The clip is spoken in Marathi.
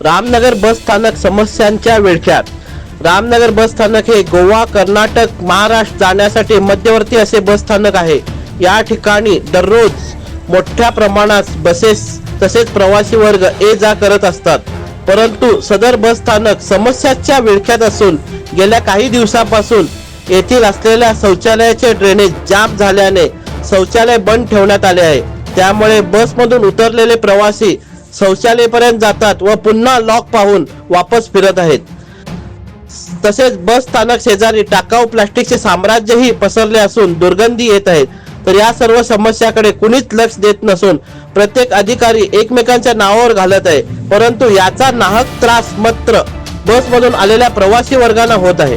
रामनगर बस स्थानक समस्यांच्या विळख्यात. रामनगर बस स्थानक हे गोवा कर्नाटक महाराष्ट्र जाण्यासाठी मध्यवर्ती असे बस स्थानक आहे. या ठिकाणी दररोज मोठ्या प्रमाणात बसेस तसेच प्रवासी वर्ग ये जा करत असतात. परंतु सदर बस स्थानक समस्याच्या विळख्यात असून गेल्या काही दिवसापासून येथील असलेल्या शौचालयाचे ड्रेनेज जाम झाल्याने शौचालय बंद ठेवण्यात आले आहे. त्यामुळे बसमधून उतरलेले प्रवासी शौचालयपर्यंत जातात व पुन्हा लॉक पाहून वापस फिरत आहेत. तसेच बस स्थानक शेजारी टाकाऊ प्लास्टिकचे साम्राज्यही पसरले असून दुर्गंधी येत आहेत. तर या सर्व समस्याकडे कुणीच लक्ष देत नसून प्रत्येक अधिकारी एकमेकांच्या नावावर घालत आहे. परंतु याचा नाहक त्रास मात्र बसमधून आलेल्या प्रवासी वर्गांना होत आहे.